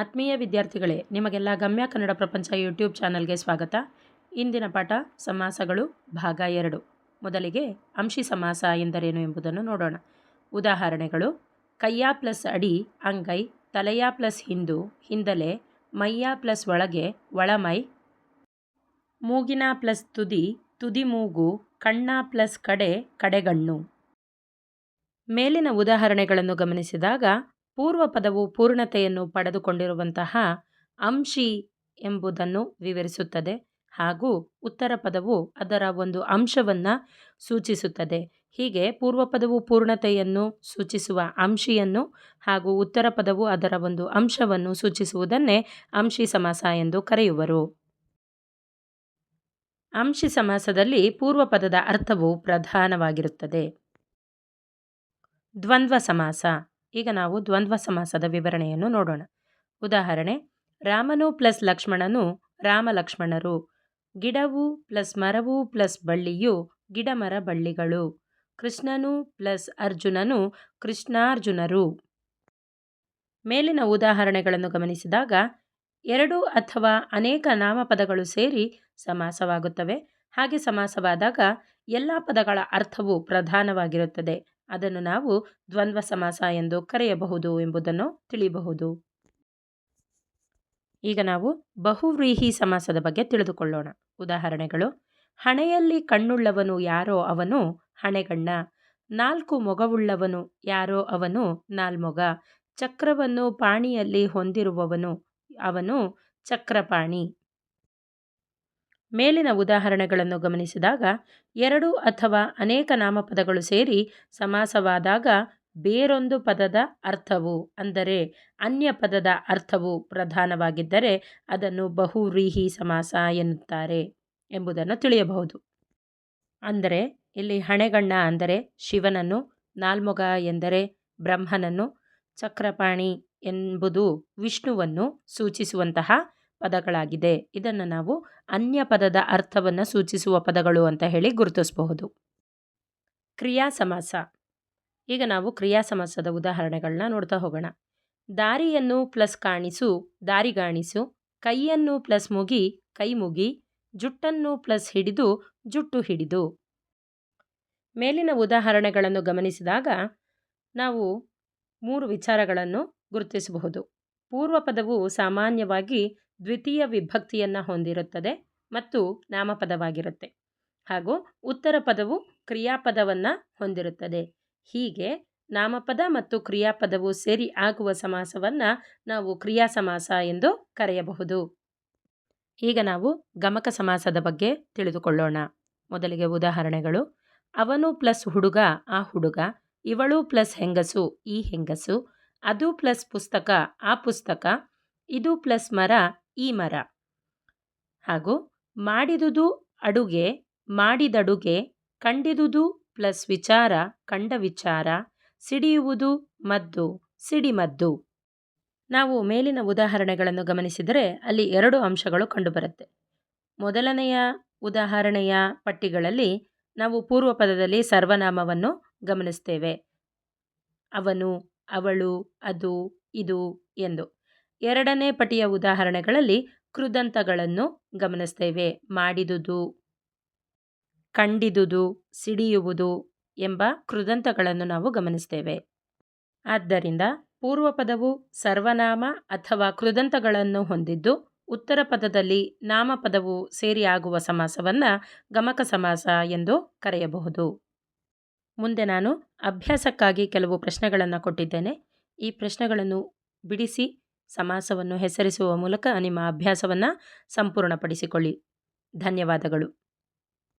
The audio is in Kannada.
ಆತ್ಮೀಯ ವಿದ್ಯಾರ್ಥಿಗಳೇ, ನಿಮಗೆಲ್ಲ ಗಮ್ಯ ಕನ್ನಡ ಪ್ರಪಂಚ ಯೂಟ್ಯೂಬ್ ಚಾನಲ್ಗೆ ಸ್ವಾಗತ. ಇಂದಿನ ಪಾಠ ಸಮಾಸಗಳು, ಭಾಗ ಎರಡು. ಮೊದಲಿಗೆ ಅಂಶಿ ಸಮಾಸ ಎಂದರೇನು ಎಂಬುದನ್ನು ನೋಡೋಣ. ಉದಾಹರಣೆಗಳು, ಕೈಯ ಪ್ಲಸ್ ಅಡಿ, ಅಂಗೈ, ತಲೆಯ ಪ್ಲಸ್ ಹಿಂದು, ಹಿಂದಲೆ, ಮೈಯ ಪ್ಲಸ್ ಒಳಗೆ, ಒಳಮೈ, ಮೂಗಿನ ಪ್ಲಸ್ ತುದಿ ತುದಿ ಮೂಗು, ಕಣ್ಣ ಪ್ಲಸ್ ಕಡೆ, ಕಡೆಗಣ್ಣು. ಮೇಲಿನ ಉದಾಹರಣೆಗಳನ್ನು ಗಮನಿಸಿದಾಗ ಪೂರ್ವ ಪದವು ಪೂರ್ಣತೆಯನ್ನು ಪಡೆದುಕೊಂಡಿರುವಂತಹ ಅಂಶಿ ಎಂಬುದನ್ನು ವಿವರಿಸುತ್ತದೆ ಹಾಗೂ ಉತ್ತರ ಪದವು ಅದರ ಒಂದು ಅಂಶವನ್ನು ಸೂಚಿಸುತ್ತದೆ. ಹೀಗೆ ಪೂರ್ವ ಪದವು ಪೂರ್ಣತೆಯನ್ನು ಸೂಚಿಸುವ ಅಂಶಿಯನ್ನು ಹಾಗೂ ಉತ್ತರ ಪದವು ಅದರ ಒಂದು ಅಂಶವನ್ನು ಸೂಚಿಸುವುದನ್ನೇ ಅಂಶಿ ಸಮಾಸ ಎಂದು ಕರೆಯುವರು. ಅಂಶಿ ಸಮಾಸದಲ್ಲಿ ಪೂರ್ವ ಪದದ ಅರ್ಥವು ಪ್ರಧಾನವಾಗಿರುತ್ತದೆ. ದ್ವಂದ್ವ ಸಮಾಸ. ಈಗ ನಾವು ದ್ವಂದ್ವ ಸಮಾಸದ ವಿವರಣೆಯನ್ನು ನೋಡೋಣ. ಉದಾಹರಣೆ, ರಾಮನು ಪ್ಲಸ್ ಲಕ್ಷ್ಮಣನು ರಾಮ ಲಕ್ಷ್ಮಣರು ಗಿಡವು ಪ್ಲಸ್ ಮರವು ಪ್ಲಸ್ ಬಳ್ಳಿಯು ಗಿಡಮರ ಬಳ್ಳಿಗಳು, ಕೃಷ್ಣನು ಪ್ಲಸ್ ಅರ್ಜುನನು ಕೃಷ್ಣಾರ್ಜುನರು. ಮೇಲಿನ ಉದಾಹರಣೆಗಳನ್ನು ಗಮನಿಸಿದಾಗ, ಎರಡು ಅಥವಾ ಅನೇಕ ನಾಮಪದಗಳು ಸೇರಿ ಸಮಾಸವಾಗುತ್ತವೆ. ಹಾಗೆ ಸಮಾಸವಾದಾಗ ಎಲ್ಲ ಪದಗಳ ಅರ್ಥವು ಪ್ರಧಾನವಾಗಿರುತ್ತದೆ. ಅದನ್ನು ನಾವು ದ್ವಂದ್ವ ಸಮಾಸ ಎಂದು ಕರೆಯಬಹುದು ಎಂಬುದನ್ನು ತಿಳಿಯಬಹುದು. ಈಗ ನಾವು ಬಹುವ್ರೀಹಿ ಸಮಾಸದ ಬಗ್ಗೆ ತಿಳಿದುಕೊಳ್ಳೋಣ. ಉದಾಹರಣೆಗಳು, ಹಣೆಯಲ್ಲಿ ಕಣ್ಣುಳ್ಳವನು ಯಾರೋ ಅವನು ಹಣೆಗಣ್ಣ, ನಾಲ್ಕು ಮೊಗವುಳ್ಳವನು ಯಾರೋ ಅವನು ನಾಲ್ಮೊಗ, ಚಕ್ರವನ್ನು ಪಾಣಿಯಲ್ಲಿ ಹೊಂದಿರುವವನು ಅವನು ಚಕ್ರಪಾಣಿ. ಮೇಲಿನ ಉದಾಹರಣೆಗಳನ್ನು ಗಮನಿಸಿದಾಗ ಎರಡು ಅಥವಾ ಅನೇಕ ನಾಮಪದಗಳು ಸೇರಿ ಸಮಾಸವಾದಾಗ ಬೇರೊಂದು ಪದದ ಅರ್ಥವು, ಅಂದರೆ ಅನ್ಯ ಪದದ ಅರ್ಥವು ಪ್ರಧಾನವಾಗಿದ್ದರೆ ಅದನ್ನು ಬಹುವ್ರೀಹಿ ಸಮಾಸ ಎನ್ನುತ್ತಾರೆ ಎಂಬುದನ್ನು ತಿಳಿಯಬಹುದು. ಅಂದರೆ ಇಲ್ಲಿ ಹಣೆಗಣ್ಣ ಅಂದರೆ ಶಿವನನ್ನು, ನಾಲ್ಮೊಗ ಎಂದರೆ ಬ್ರಹ್ಮನನ್ನು, ಚಕ್ರಪಾಣಿ ಎಂಬುದು ವಿಷ್ಣುವನ್ನು ಸೂಚಿಸುವಂತಹ ಪದಗಳಾಗಿದೆ. ಇದನ್ನು ನಾವು ಅನ್ಯ ಪದದ ಅರ್ಥವನ್ನು ಸೂಚಿಸುವ ಪದಗಳು ಅಂತ ಹೇಳಿ ಗುರುತಿಸಬಹುದು. ಕ್ರಿಯಾ ಸಮಾಸ ಈಗ ನಾವು ಕ್ರಿಯಾ ಸಮಾಸದ ಉದಾಹರಣೆಗಳನ್ನ ನೋಡ್ತಾ ಹೋಗೋಣ. ದಾರಿಯನ್ನು ಪ್ಲಸ್ ಕಾಣಿಸು ದಾರಿಗಾಣಿಸು ಕೈಯನ್ನು ಪ್ಲಸ್ ಮುಗಿ, ಕೈ ಮುಗಿ, ಜುಟ್ಟನ್ನು ಪ್ಲಸ್ ಹಿಡಿದು, ಜುಟ್ಟು ಹಿಡಿದು. ಮೇಲಿನ ಉದಾಹರಣೆಗಳನ್ನು ಗಮನಿಸಿದಾಗ ನಾವು ಮೂರು ವಿಚಾರಗಳನ್ನು ಗುರುತಿಸಬಹುದು. ಪೂರ್ವ ಪದವು ಸಾಮಾನ್ಯವಾಗಿ ದ್ವಿತೀಯ ವಿಭಕ್ತಿಯನ್ನು ಹೊಂದಿರುತ್ತದೆ ಮತ್ತು ನಾಮಪದವಾಗಿರುತ್ತೆ. ಹಾಗೂ ಉತ್ತರ ಪದವು ಕ್ರಿಯಾಪದವನ್ನು ಹೊಂದಿರುತ್ತದೆ. ಹೀಗೆ ನಾಮಪದ ಮತ್ತು ಕ್ರಿಯಾಪದವು ಸೇರಿ ಆಗುವ ಸಮಾಸವನ್ನು ನಾವು ಕ್ರಿಯಾ ಸಮಾಸ ಎಂದು ಕರೆಯಬಹುದು. ಈಗ ನಾವು ಗಮಕ ಸಮಾಸದ ಬಗ್ಗೆ ತಿಳಿದುಕೊಳ್ಳೋಣ. ಮೊದಲಿಗೆ ಉದಾಹರಣೆಗಳು. ಅವನು ಪ್ಲಸ್ ಹುಡುಗ, ಆ ಹುಡುಗ, ಇವಳು ಪ್ಲಸ್ ಹೆಂಗಸು, ಈ ಹೆಂಗಸು, ಅದು ಪ್ಲಸ್ ಪುಸ್ತಕ, ಆ ಪುಸ್ತಕ, ಇದು ಪ್ಲಸ್ ಮರ ಈ ಮರ. ಹಾಗೂ ಮಾಡಿದುದು ಅಡುಗೆ, ಮಾಡಿದಡುಗೆ ಕಂಡಿದುದು ಪ್ಲಸ್ ವಿಚಾರ, ಕಂಡ ವಿಚಾರ, ಸಿಡಿಯುವುದು ಮದ್ದು ಸಿಡಿಮದ್ದು ನಾವು ಮೇಲಿನ ಉದಾಹರಣೆಗಳನ್ನು ಗಮನಿಸಿದರೆ ಅಲ್ಲಿ ಎರಡು ಅಂಶಗಳು ಕಂಡುಬರುತ್ತೆ. ಮೊದಲನೆಯ ಉದಾಹರಣೆಯ ಪಟ್ಟಿಗಳಲ್ಲಿ ನಾವು ಪೂರ್ವ ಪದದಲ್ಲಿ ಸರ್ವನಾಮವನ್ನು ಗಮನಿಸ್ತೇವೆ. ಅವನು, ಅವಳು, ಅದು, ಇದು, ಎಂದು. ಎರಡನೇ ಪಟಿಯ ಉದಾಹರಣೆಗಳಲ್ಲಿ ಕೃದಂತಗಳನ್ನು ಗಮನಿಸ್ತೇವೆ. ಮಾಡಿದುದು, ಕಂಡಿದುದು, ಸಿಡಿಯುವುದು ಎಂಬ ಕೃದಂತಗಳನ್ನು ನಾವು ಗಮನಿಸ್ತೇವೆ. ಆದ್ದರಿಂದ ಪೂರ್ವ ಪದವು ಸರ್ವನಾಮ ಅಥವಾ ಕೃದಂತಗಳನ್ನು ಹೊಂದಿದ್ದು, ಉತ್ತರ ಪದದಲ್ಲಿ ನಾಮಪದವು ಸೇರಿ ಆಗುವ ಸಮಾಸವನ್ನು ಗಮಕ ಸಮಾಸ ಎಂದು ಕರೆಯಬಹುದು. ಮುಂದೆ ನಾನು ಅಭ್ಯಾಸಕ್ಕಾಗಿ ಕೆಲವು ಪ್ರಶ್ನೆಗಳನ್ನು ಕೊಟ್ಟಿದ್ದೇನೆ. ಈ ಪ್ರಶ್ನೆಗಳನ್ನು ಬಿಡಿಸಿ ಸಮಾಸವನ್ನು ಹೆಸರಿಸುವ ಮೂಲಕ ನಿಮ್ಮ ಅಭ್ಯಾಸವನ್ನು ಸಂಪೂರ್ಣಪಡಿಸಿಕೊಳ್ಳಿ. ಧನ್ಯವಾದಗಳು.